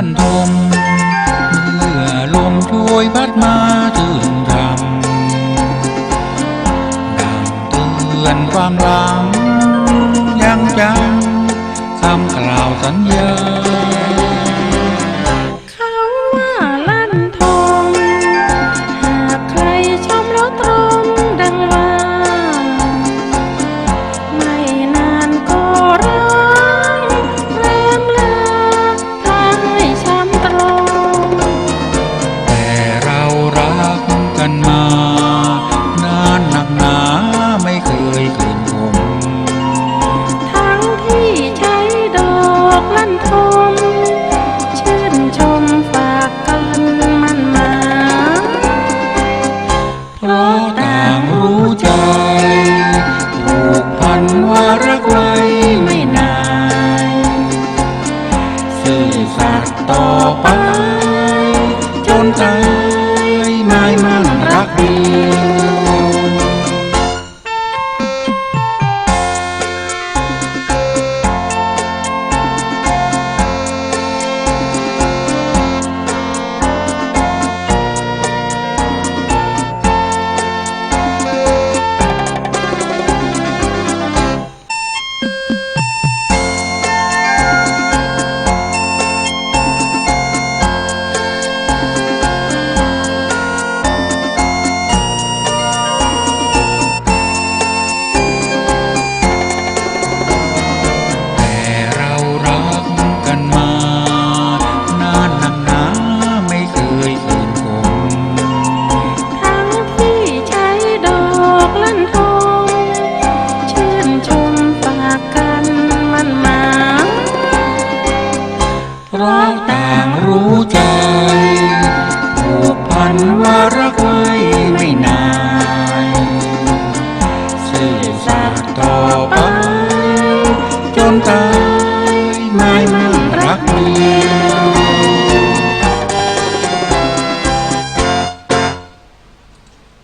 ท่นชมเมื่อลมช่วยพัดมาถึงรำดังเตือนความหลังยังจำคำกล่าวสัญญา รู้ต่างรู้ใจผูกพันว่ารักไว้ไม่นาน ซื่สัตต่อไปันว่ารักไว้ไม่นานซื่อสัตย์ต่อไปจนตาย